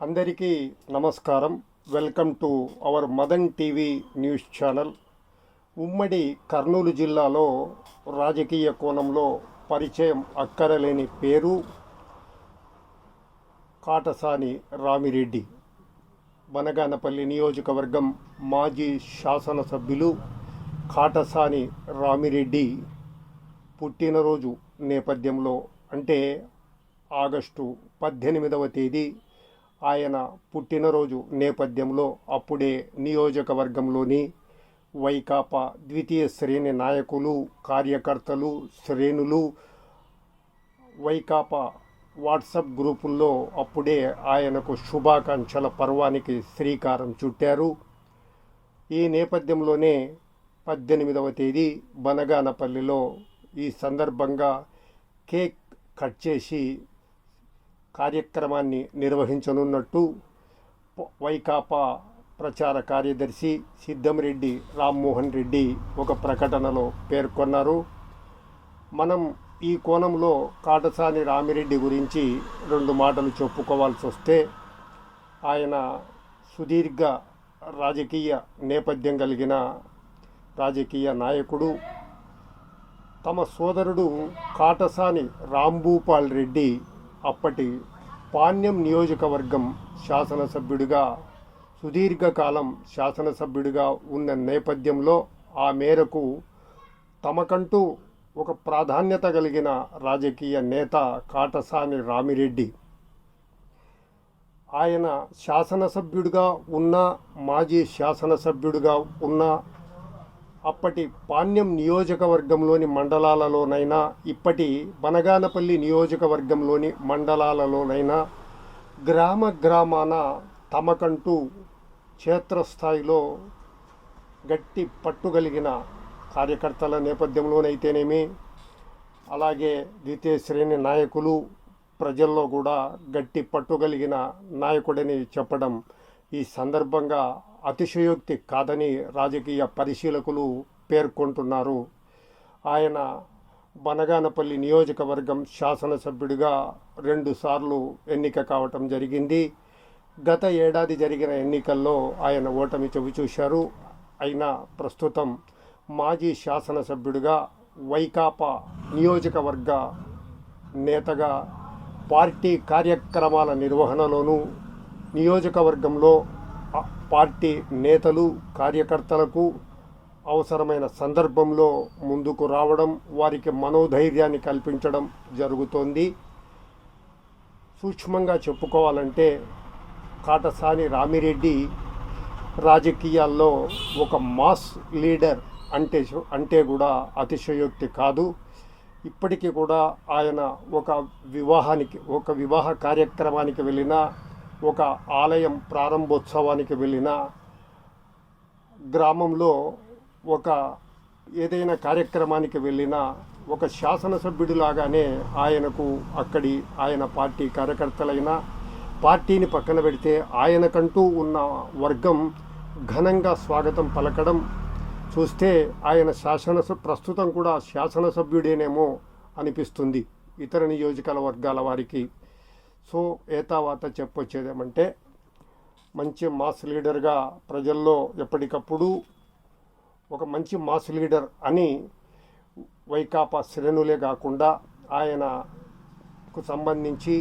అందరికీ నమస్కారం. Welcome to our Madan TV news channel. ఉమ్మడి కర్నూలు జిల్లాలో రాజకీయ కోణంలో పరిచయం అక్కరలేని పేరు కాటసాని రామిరెడ్డి. బనగానపల్లి నియోజకవర్గం మాజీ శాసనసభ్యులు కాటసాని రామిరెడ్డి పుట్టినరోజు నేపథ్యంలో అంటే ఆగస్టు పద్దెనిమిదవ తేదీ ఆయన పుట్టినరోజు నేపథ్యంలో అప్పుడే నియోజకవర్గంలోని వైకాపా ద్వితీయ శ్రేణి నాయకులు కార్యకర్తలు శ్రేణులు వైకాపా వాట్సప్ గ్రూపుల్లో అప్పుడే ఆయనకు శుభాకాంక్షల పర్వానికి శ్రీకారం చుట్టారు. ఈ నేపథ్యంలోనే పద్దెనిమిదవ తేదీ బనగానపల్లిలో ఈ సందర్భంగా కేక్ కట్ చేసి కార్యక్రమాన్ని నిర్వహించనున్నట్టు వైకాపా ప్రచార కార్యదర్శి సిద్ధంరెడ్డి రామ్మోహన్ రెడ్డి ఒక ప్రకటనలో పేర్కొన్నారు. మనం ఈ కోణంలో కాటసాని రామిరెడ్డి గురించి రెండు మాటలు చెప్పుకోవాల్సి వస్తే ఆయన సుదీర్ఘ రాజకీయ నేపథ్యం కలిగిన రాజకీయ నాయకుడు తమ సోదరుడు కాటసాని రాంభూపాల్ రెడ్డి అప్పటి పాణ్యం నియోజకవర్గం శాసనసభ్యుడిగా సుదీర్ఘకాలం శాసనసభ్యుడిగా ఉన్న నేపథ్యంలో ఆ మేరకు తమకంటూ ఒక ప్రాధాన్యత కలిగిన రాజకీయ నేత కాటసాని రామిరెడ్డి. ఆయన శాసనసభ్యుడిగా ఉన్న మాజీ శాసనసభ్యుడిగా ఉన్న అప్పటి పాణ్యం నియోజకవర్గంలోని మండలాలలోనైనా ఇప్పటి బనగానపల్లి నియోజకవర్గంలోని మండలాలలోనైనా గ్రామ గ్రామాన తమకంటూ క్షేత్రస్థాయిలో గట్టి పట్టుగలిగిన కార్యకర్తల నేపథ్యంలోనైతేనేమి అలాగే ద్వితీయ శ్రేణి నాయకులు ప్రజల్లో కూడా గట్టి పట్టుగలిగిన నాయకుడని చెప్పడం ఈ సందర్భంగా అతిశయోక్తి కాదని రాజకీయ పరిశీలకులు పేర్కొంటున్నారు. ఆయన బనగానపల్లి నియోజకవర్గం శాసనసభ్యుడిగా రెండుసార్లు ఎన్నిక కావటం జరిగింది. గత ఏడాది జరిగిన ఎన్నికల్లో ఆయన ఓటమి చవిచూశారు అయినా ప్రస్తుతం మాజీ శాసనసభ్యుడిగా వైకాపా నియోజకవర్గ నేతగా పార్టీ కార్యక్రమాల నిర్వహణలోనూ నియోజకవర్గంలో పార్టీ నేతలు కార్యకర్తలకు అవసరమైన సందర్భంలో ముందుకు రావడం వారికి మనోధైర్యాన్ని కల్పించడం జరుగుతోంది. సూక్ష్మంగా చెప్పుకోవాలంటే కాటసాని రామిరెడ్డి రాజకీయాల్లో ఒక మాస్ లీడర్ అంటే అంటే కూడా అతిశయోక్తి కాదు. ఇప్పటికీ కూడా ఆయన ఒక వివాహానికి ఒక వివాహ కార్యక్రమానికి వెళ్ళినా ఒక ఆలయం ప్రారంభోత్సవానికి వెళ్ళినా గ్రామంలో ఒక ఏదైనా కార్యక్రమానికి వెళ్ళినా ఒక శాసనసభ్యుడిలాగానే ఆయనకు అక్కడి ఆయన పార్టీ కార్యకర్తలైనా పార్టీని పక్కన పెడితే ఆయనకంటూ ఉన్న వర్గం ఘనంగా స్వాగతం పలకడం చూస్తే ఆయన శాసన ప్రస్తుతం కూడా శాసనసభ్యుడేనేమో అనిపిస్తుంది. ఇతర నియోజకాల వర్గాల వారికి సో ఏతావాత చెప్పొచ్చేదేమంటే మంచి మాస్ లీడర్గా ప్రజల్లో ఎప్పటికప్పుడు ఒక మంచి మాస్ లీడర్ అని వైకాపా శ్రేణులే కాకుండా ఆయనకు సంబంధించి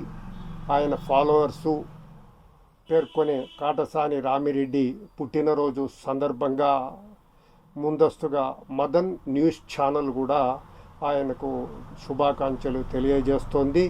ఆయన ఫాలోవర్సు పేర్కొనే కాటసాని రామిరెడ్డి పుట్టినరోజు సందర్భంగా ముందస్తుగా మదన్ న్యూస్ ఛానల్ కూడా ఆయనకు శుభాకాంక్షలు తెలియజేస్తోంది.